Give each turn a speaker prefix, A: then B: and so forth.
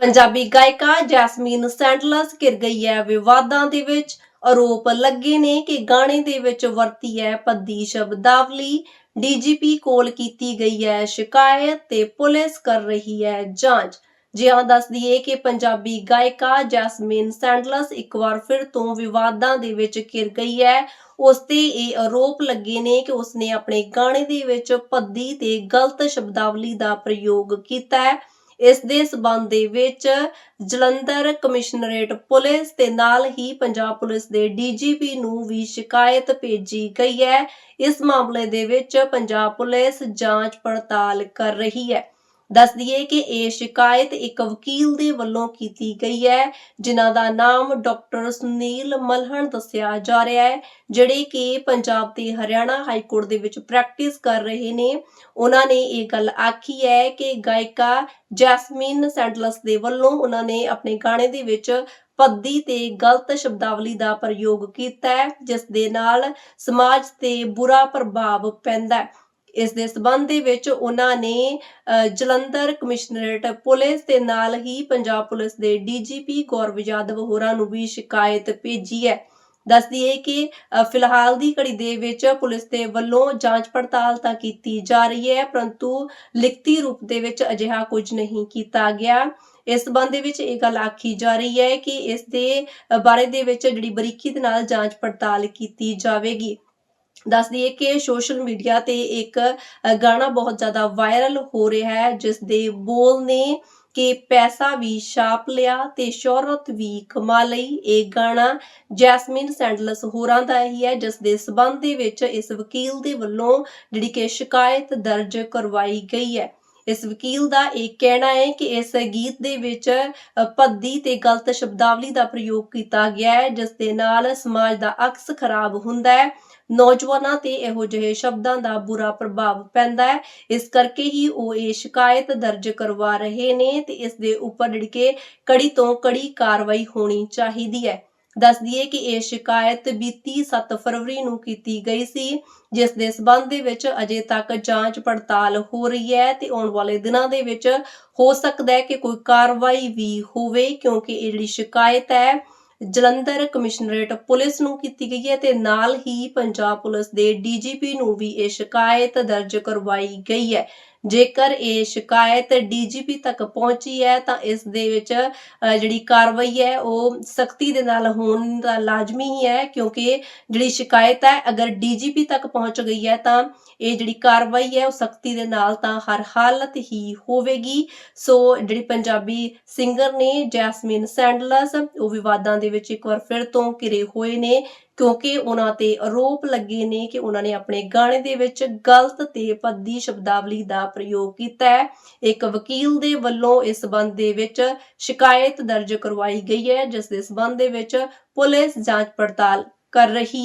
A: ਪੰਜਾਬੀ ਗਾਇਕਾ ਜੈਸਮੀਨ ਸੈਂਡਲਸ ਘਿਰ ਗਈ ਹੈ ਵਿਵਾਦਾਂ ਦੇ ਵਿੱਚ। ਆਰੋਪ ਲੱਗੇ ਨੇ ਕਿ ਗਾਣੇ ਦੇ ਵਿੱਚ ਵਰਤੀ ਹੈ ਭੱਦੀ ਸ਼ਬਦਾਵਲੀ। ਡੀਜੀਪੀ ਕੋਲ ਕੀਤੀ ਗਈ ਹੈ ਸ਼ਿਕਾਇਤ ਤੇ ਪੁਲਿਸ ਕਰ ਰਹੀ ਹੈ ਜਾਂਚ। ਜੀ ਹਾਂ ਦੱਸ ਦਈਏ ਕਿ ਪੰਜਾਬੀ ਗਾਇਕਾ ਜੈਸਮੀਨ ਸੈਂਡਲਸ ਇੱਕ ਵਾਰ ਫਿਰ ਤੋਂ ਵਿਵਾਦਾਂ ਦੇ ਵਿੱਚ ਘਿਰ ਗਈ ਹੈ। ਉਸ ਤੇ ਇਹ ਆਰੋਪ ਲੱਗੇ ਨੇ ਕਿ ਉਸਨੇ ਆਪਣੇ ਗਾਣੇ ਦੇ ਵਿੱਚ ਭੱਦੀ ਤੇ ਗਲਤ ਸ਼ਬਦਾਵਲੀ ਦਾ ਪ੍ਰਯੋਗ ਕੀਤਾ ਹੈ। ਇਸ ਦੇ ਸਬੰਧ ਦੇ ਵਿੱਚ ਜਲੰਧਰ ਕਮਿਸ਼ਨਰੇਟ ਪੁਲਿਸ ਤੇ ਨਾਲ ਹੀ ਪੰਜਾਬ ਪੁਲਿਸ ਦੇ ਡੀਜੀਪੀ ਨੂੰ ਵੀ ਸ਼ਿਕਾਇਤ ਭੇਜੀ ਗਈ ਹੈ। ਇਸ ਮਾਮਲੇ ਦੇ ਵਿੱਚ ਪੰਜਾਬ ਪੁਲਿਸ ਜਾਂਚ ਪੜਤਾਲ ਕਰ ਰਹੀ ਹੈ। ਦੱਸ ਦਈਏ ਕਿ ਇਹ ਸ਼ਿਕਾਇਤ ਇੱਕ ਵਕੀਲ ਦੇ ਵੱਲੋਂ ਕੀਤੀ ਗਈ ਹੈ, ਜਿਨ੍ਹਾਂ ਦਾ ਨਾਮ ਡਾਕਟਰ ਸੁਨੀਲ ਮਲਹਣ ਦੱਸਿਆ ਜਾ ਰਿਹਾ ਹੈ, ਜਿਹੜੇ ਕਿ ਪੰਜਾਬ ਤੇ ਹਰਿਆਣਾ ਹਾਈ ਕੋਰਟ ਦੇ ਵਿੱਚ ਪ੍ਰੈਕਟਿਸ ਕਰ ਰਹੇ ਨੇ। ਉਹਨਾਂ ਨੇ ਇਹ ਗੱਲ ਆਖੀ ਹੈ ਕਿ ਗਾਇਕਾ ਜੈਸਮੀਨ ਸੈਂਡਲਸ ਦੇ ਵੱਲੋਂ ਉਹਨਾਂ ਨੇ ਆਪਣੇ ਗਾਣੇ ਦੇ ਵਿੱਚ ਪੱਦੀ ਤੇ ਗਲਤ ਸ਼ਬਦਾਵਲੀ ਦਾ ਪ੍ਰਯੋਗ ਕੀਤਾ ਹੈ, ਜਿਸ ਦੇ ਨਾਲ ਸਮਾਜ ਤੇ ਬੁਰਾ ਪ੍ਰਭਾਵ ਪੈਂਦਾ ਹੈ। ਇਸ ਦੇ ਸਬੰਧ ਦੇ ਵਿੱਚ ਉਹਨਾਂ ਨੇ ਜਲੰਧਰ ਕਮਿਸ਼ਨਰੇਟ ਪੁਲਿਸ ਦੇ ਨਾਲ ਹੀ ਪੰਜਾਬ ਪੁਲਿਸ ਦੇ ਡੀਜੀਪੀ ਗੌਰਵ ਯਾਦਵ ਹੋਰਾਂ ਨੂੰ ਵੀ ਸ਼ਿਕਾਇਤ ਭੇਜੀ ਹੈ। ਦੱਸ ਦਈਏ ਕਿ ਫਿਲਹਾਲ ਦੀ ਘੜੀ ਦੇ ਵਿੱਚ ਪੁਲਿਸ ਦੇ ਵੱਲੋਂ ਜਾਂਚ ਪੜਤਾਲ ਤਾਂ ਕੀਤੀ ਜਾ ਰਹੀ ਹੈ, ਪਰੰਤੂ ਲਿਖਤੀ ਰੂਪ ਦੇ ਵਿੱਚ ਅਜਿਹਾ ਕੁਝ ਨਹੀਂ ਕੀਤਾ ਗਿਆ। ਇਸ ਸੰਬੰਧ ਦੇ ਵਿੱਚ ਇਹ ਗੱਲ ਆਖੀ ਜਾ ਰਹੀ ਹੈ ਕਿ ਇਸ ਦੇ ਬਾਰੇ ਦੇ ਵਿੱਚ ਜਿਹੜੀ ਬਰੀਕੀ ਦੇ ਨਾਲ ਜਾਂਚ ਪੜਤਾਲ ਕੀਤੀ ਜਾਵੇਗੀ। ਦੱਸ ਦਈਏ ਕਿ ਸੋਸ਼ਲ ਮੀਡੀਆ ਤੇ ਇੱਕ ਗਾਣਾ ਬਹੁਤ ਜ਼ਿਆਦਾ ਵਾਇਰਲ ਹੋ ਰਿਹਾ ਹੈ ਜਿਸ ਦੇ ਬੋਲ ਨੇ ਕਿ ਪੈਸਾ ਵੀ ਛਾਪ ਲਿਆ ਤੇ ਸ਼ੋਹਰਤ ਵੀ ਕਮਾ ਲਈ। ਇਹ ਗਾਣਾ ਜੈਸਮਿਨ ਸੈਂਡਲਸ ਹੋਰਾਂ ਦਾ ਹੀ ਹੈ ਜਿਸ ਦੇ ਸਬੰਧ ਦੇ ਵਿੱਚ ਇਸ ਵਕੀਲ ਦੇ ਵੱਲੋਂ ਜਿਹੜੀ ਕਿ ਸ਼ਿਕਾਇਤ ਦਰਜ ਕਰਵਾਈ ਗਈ ਹੈ। ਇਸ ਵਕੀਲ ਦਾ ਇਹ ਕਹਿਣਾ ਹੈ ਕਿ ਇਸ ਗੀਤ ਦੇ ਵਿੱਚ ਭੱਦੀ ਤੇ ਗਲਤ ਸ਼ਬਦਾਵਲੀ ਦਾ ਪ੍ਰਯੋਗ ਕੀਤਾ ਗਿਆ ਹੈ, ਜਿਸ ਦੇ ਨਾਲ ਸਮਾਜ ਦਾ ਅਕਸ ਖਰਾਬ ਹੁੰਦਾ ਹੈ। ਨੌਜਵਾਨਾਂ ਤੇ ਇਹੋ ਜਿਹੇ ਸ਼ਬਦਾਂ ਦਾ ਬੁਰਾ ਪ੍ਰਭਾਵ ਪੈਂਦਾ ਹੈ। ਇਸ ਕਰਕੇ ਹੀ ਉਹ ਇਹ ਸ਼ਿਕਾਇਤ ਦਰਜ ਕਰਵਾ ਰਹੇ ਨੇ ਤੇ ਇਸ ਦੇ ਉੱਪਰ ਜਿਹੜੀ ਕੜੀ ਤੋਂ ਕੜੀ ਕਾਰਵਾਈ ਹੋਣੀ ਚਾਹੀਦੀ ਹੈ। ਦੱਸ ਦਈਏ ਕਿ ਇਹ ਸ਼ਿਕਾਇਤ ਬੀਤੀ 7 ਫਰਵਰੀ ਨੂੰ ਕੀਤੀ ਗਈ ਸੀ, ਜਿਸ ਦੇ ਸਬੰਧ ਦੇ ਵਿੱਚ ਅਜੇ ਤੱਕ ਜਾਂਚ ਪੜਤਾਲ ਹੋ ਰਹੀ ਹੈ ਤੇ ਆਉਣ ਵਾਲੇ ਦਿਨਾਂ ਦੇ ਵਿੱਚ ਹੋ ਸਕਦਾ ਹੈ ਕਿ ਕੋਈ ਕਾਰਵਾਈ ਵੀ ਹੋਵੇ, ਕਿਉਂਕਿ ਇਹ ਜਿਹੜੀ ਸ਼ਿਕਾਇਤ ਹੈ, ਜਲੰਧਰ ਕਮਿਸ਼ਨਰੇਟ ਪੁਲਿਸ ਨੂੰ ਕੀਤੀ ਗਈ ਹੈ ਤੇ ਨਾਲ ਹੀ ਪੰਜਾਬ ਪੁਲਿਸ ਦੇ ਡੀਜੀਪੀ ਨੂੰ ਵੀ ਇਹ ਸ਼ਿਕਾਇਤ ਦਰਜ ਕਰਵਾਈ ਗਈ ਹੈ। ਜੇਕਰ ਇਹ ਸ਼ਿਕਾਇਤ ਡੀਜੀਪੀ ਤੱਕ ਪਹੁੰਚੀ ਹੈ, ਤਾਂ ਇਸ ਦੇ ਵਿੱਚ ਜਿਹੜੀ ਕਾਰਵਾਈ ਹੈ, ਉਹ ਸਖਤੀ ਦੇ ਨਾਲ ਹੋਣ ਦਾ ਲਾਜ਼ਮੀ ਹੀ ਹੈ, ਕਿਉਂਕਿ ਜਿਹੜੀ ਸ਼ਿਕਾਇਤ ਹੈ, ਅਗਰ ਡੀਜੀਪੀ ਤੱਕ ਪਹੁੰਚ ਗਈ ਹੈ, ਤਾਂ ਇਹ ਜਿਹੜੀ ਕਾਰਵਾਈ ਹੈ, ਉਹ ਸਖਤੀ ਦੇ ਨਾਲ ਤਾਂ ਹਰ ਹਾਲਤ ਹੀ ਹੋਵੇਗੀ। ਸੋ, ਜਿਹੜੀ ਪੰਜਾਬੀ ਸਿੰਗਰ ਨੇ ਜੈਸਮੀਨ ਸੈਂਡਲਸ, ਉਹ ਵਿਵਾਦਾਂ ਦੇ ਵਿੱਚ ਇੱਕ ਵਾਰ ਫਿਰ ਤੋਂ ਘਿਰੇ ਹੋਏ ਨੇ। ਕਿਉਂਕਿ ਉਹਨਾਂ ਤੇ ਆਰੋਪ ਲੱਗੇ ਨੇ ਕਿ ਉਹਨਾਂ ਨੇ ਆਪਣੇ ਗਾਣੇ ਦੇ ਵਿੱਚ ਗਲਤ ਤੇ ਭੱਦੀ ਸ਼ਬਦਾਵਲੀ ਦਾ ਪ੍ਰਯੋਗ ਕੀਤਾ ਹੈ। ਇੱਕ ਵਕੀਲ ਦੇ ਵੱਲੋਂ ਇਸ ਸੰਬੰਧ ਦੇ ਵਿੱਚ ਸ਼ਿਕਾਇਤ ਦਰਜ ਕਰਵਾਈ ਗਈ ਹੈ, ਜਿਸ ਦੇ ਸਬੰਧ ਦੇ ਵਿੱਚ ਪੁਲਿਸ ਜਾਂਚ ਪੜਤਾਲ ਕਰ ਰਹੀ ਹੈ।